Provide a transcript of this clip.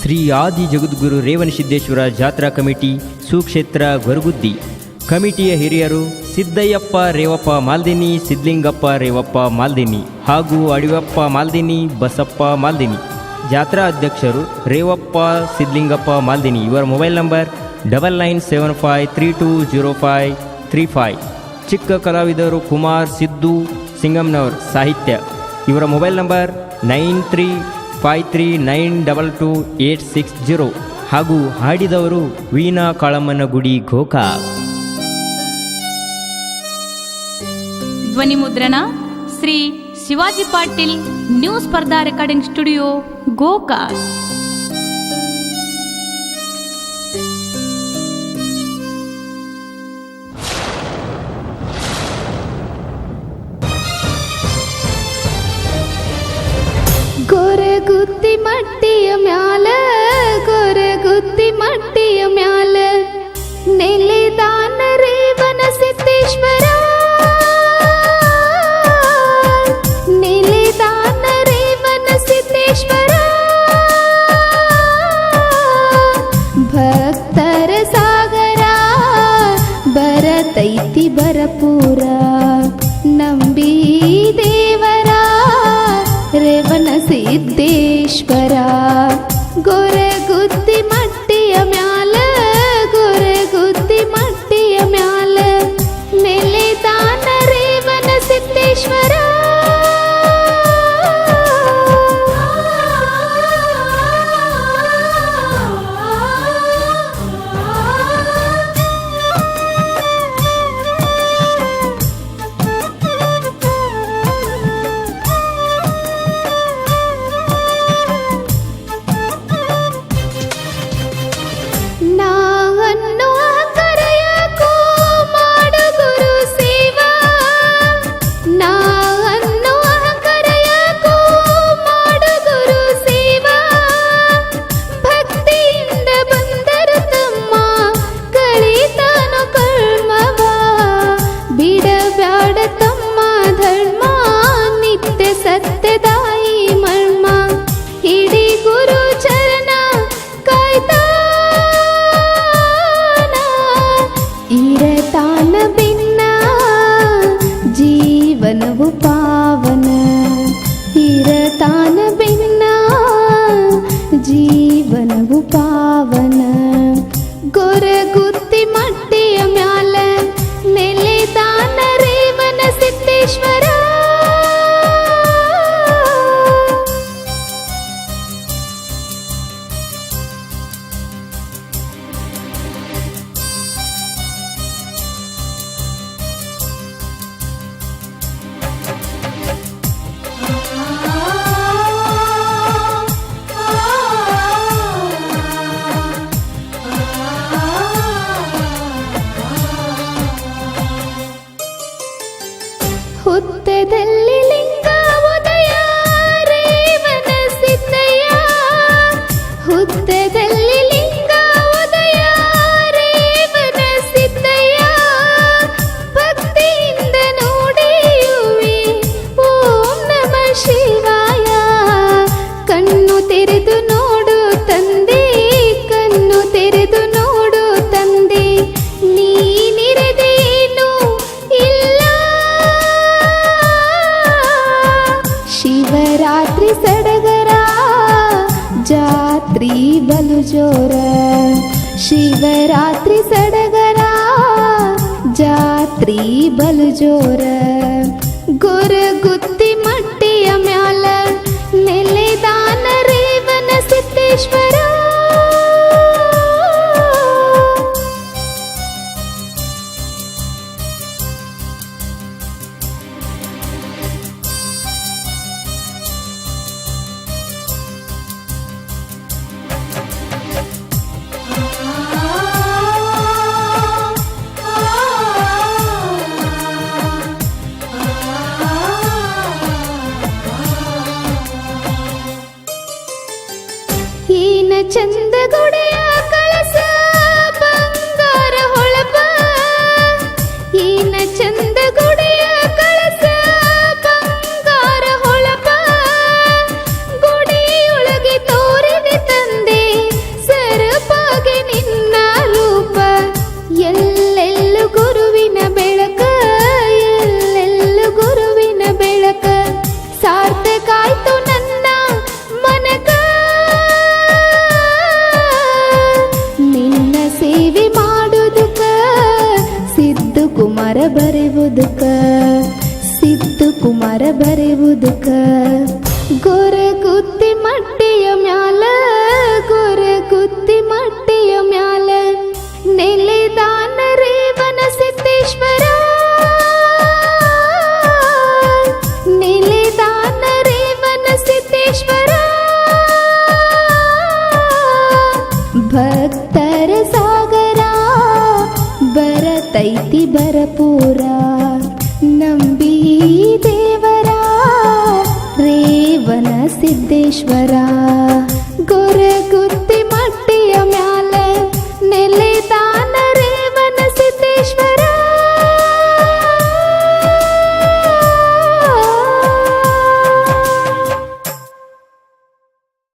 ಶ್ರೀ ಆದಿ ಜಗದ್ಗುರು ರೇವಣಸಿದ್ದೇಶ್ವರ ಜಾತ್ರಾ ಕಮಿಟಿ ಸುಕ್ಷೇತ್ರ ಗೊರಗುದ್ದಿ. ಕಮಿಟಿಯ ಹಿರಿಯರು ಸಿದ್ದಯ್ಯಪ್ಪ ರೇವಪ್ಪ ಮಾಲ್ದಿನಿ ಸಿದ್ಲಿಂಗಪ್ಪ ರೇವಪ್ಪ ಮಾಲ್ದಿನಿ ಹಾಗೂ ಅಡಿವಪ್ಪ ಮಾಲ್ದಿನಿ, ಬಸಪ್ಪ ಮಾಲ್ದಿನಿ. ಜಾತ್ರಾ ಅಧ್ಯಕ್ಷರು ರೇವಪ್ಪ ಸಿದ್ಲಿಂಗಪ್ಪ ಮಾಲ್ದಿನಿ. ಇವರ mobile number double nine seven five three two zero five three five. ಚಿಕ್ಕ ಕಲಾವಿದರು ಕುಮಾರ್ ಸಿದ್ದು ಸಿಂಗಮ್ನವರ್ ಸಾಹಿತ್ಯ. ಇವರ mobile number nine three five three nine double two eight six zero ಹಾಗೂ ಹಾಡಿದವರು ವೀಣಾ ಕಾಳಮ್ಮನ ಗುಡಿ ಗೋಕಾ ಧ್ವನಿ ಮುದ್ರಣ Shri Shivaji Patil new Spardha recording studio Gokak. ಗೊರಗುತ್ತಿ ಮಟ್ಟಿಯ ಮ್ಯಾಲ, ಗೊರಗುತ್ತಿ ಮಟ್ಟಿಯ ಮ್ಯಾಲ. ನೆಲೆದಾನ ರೇವನ ಸಿದ್ದೇಶ್ವರ. ನೆಲೆದಾನ ರೇವನ ಸಿದ್ದೇಶ್ವರ. ಭಕ್ತರ ಸಾಗರ, ಬರತೈತಿ ಬರಪೂರ. ನಂಬಿ ದೇವರ ರೇವನ ಸಿದ್ದೇಶ್ವರ ಗೊರಗುತ್ತಿ ಗೊರಗುತ್ತಿ ಸಡಗರ ಜಾತ್ರಿ ಬಲು ಜೋರ ಶಿವರಾತ್ರಿ ಸಡಗರ ಜಾತ್ರಿ ಬಲು ಜೋರ ಗೊರಗುತ್ತಿ ಮಟ್ಟಿಯ ಮ್ಯಾಲ ನೆಲೆದಾನ ರೇವನ ಸಿದ್ದೇಶ್ವರ ಚಂದ ಗುಡೆಯ ಬರಸಾಗರ ಬರತೈತಿ ಬರಪೂರ ನಂಬಿ ದೇವರ ರೇವನ ಸಿದ್ದೇಶ್ವರ ಗೊರಗುತ್ತ